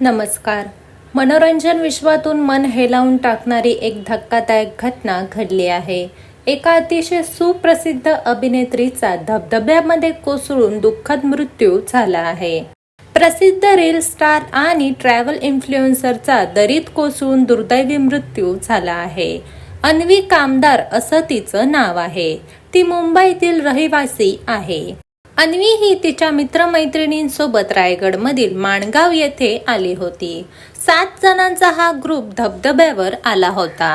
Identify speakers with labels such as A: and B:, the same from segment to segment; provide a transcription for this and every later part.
A: नमस्कार. मनोरंजन विश्वातून मन हेलावून टाकणारी एक धक्कादायक घटना घडली आहे. एका अतिशय सुप्रसिद्ध अभिनेत्रीचा धबधब्यामध्ये कोसळून दुःखद मृत्यू झाला आहे. प्रसिद्ध रील स्टार आणि ट्रॅव्हल इन्फ्लुएन्सरचा दरीत कोसळून दुर्दैवी मृत्यू झाला आहे. अन्वी कामदार असं तिचं नाव आहे. ती मुंबईतील रहिवासी आहे. अन्वी ही तिच्या मित्रमैत्रिणींसोबत रायगडमधील माणगाव येथे आली होती. सात जणांचा हा ग्रुप धबधब्यावर आला होता.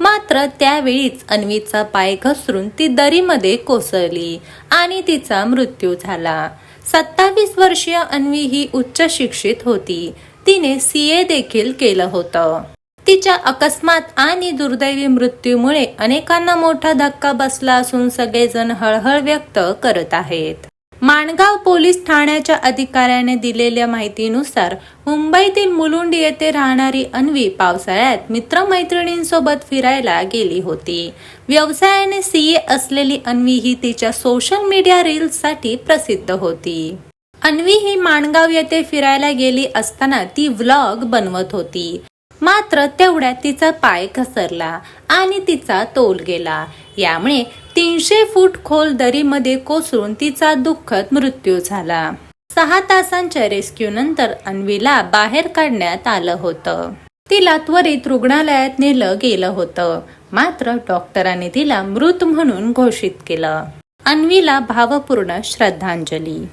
A: मात्र त्यावेळीच अन्वीचा पाय घसरून ती दरीमध्ये कोसळली आणि तिचा मृत्यू झाला. सत्तावीस वर्षीय अन्वी ही उच्च शिक्षित होती. तिने सी ए देखील केलं होतं. तिच्या अकस्मात आणि दुर्दैवी मृत्यूमुळे अनेकांना मोठा धक्का बसला असून सगळेजण हळहळ व्यक्त करत आहेत. माणगाव पोलीस ठाण्याच्या अधिकाऱ्याने दिलेल्या माहितीनुसार मुंबईतील मुलुंड येथे राहणारी अन्वी पावसाळ्यात मित्रमैत्रिणींसोबत फिरायला गेली होती. व्यवसायाने सीए असलेली अन्वी ही तिच्या सोशल मीडिया रील्ससाठी प्रसिद्ध होती. अन्वी ही माणगाव येथे फिरायला गेली असताना ती व्लॉग बनवत होती. मात्र तेवढ्यात तिचा पाय घसरला आणि तिचा तोल गेला. यामुळे तीनशे फूट खोल दरीमध्ये कोसळून तिचा दुःखद मृत्यू झाला. सहा तासांच्या रेस्क्यू नंतर अन्वीला बाहेर काढण्यात आलं होतं. तिला त्वरित रुग्णालयात नेलं गेलं होतं. मात्र डॉक्टरांनी तिला मृत म्हणून घोषित केलं. अन्वीला भावपूर्ण श्रद्धांजली.